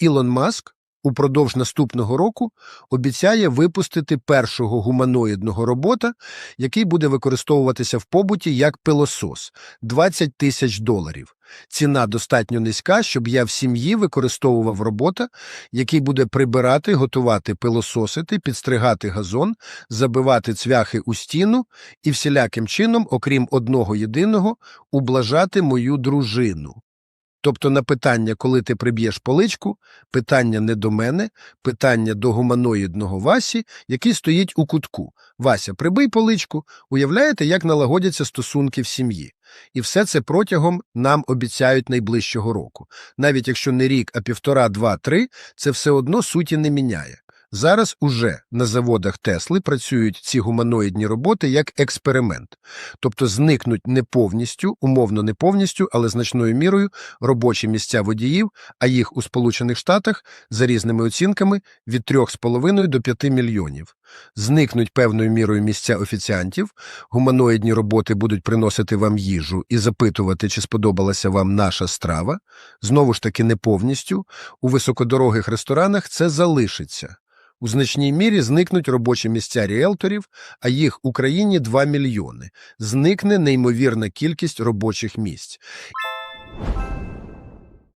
Ілон Маск упродовж наступного року обіцяє випустити першого гуманоїдного робота, який буде використовуватися в побуті як пилосос – 20 тисяч доларів. Ціна достатньо низька, щоб я в сім'ї використовував робота, який буде прибирати, готувати, пилососити, підстригати газон, забивати цвяхи у стіну і всіляким чином, окрім одного єдиного, ублажати мою дружину. Тобто на питання, коли ти приб'єш поличку, питання не до мене, питання до гуманоїдного Васі, який стоїть у кутку. Вася, прибий поличку. Уявляєте, як налагодяться стосунки в сім'ї? І все це протягом нам обіцяють найближчого року. Навіть якщо не рік, а півтора, два, три, це все одно суті не міняє. Зараз уже на заводах Тесли працюють ці гуманоїдні роботи як експеримент. Тобто зникнуть не повністю, умовно не повністю, але значною мірою робочі місця водіїв, а їх у Сполучених Штатах за різними оцінками від 3,5 до 5 мільйонів. Зникнуть певною мірою місця офіціантів, гуманоїдні роботи будуть приносити вам їжу і запитувати, чи сподобалася вам наша страва. Знову ж таки, не повністю. У високодорогих ресторанах це залишиться. У значній мірі зникнуть робочі місця ріелторів, а їх в Україні 2 мільйони. Зникне неймовірна кількість робочих місць.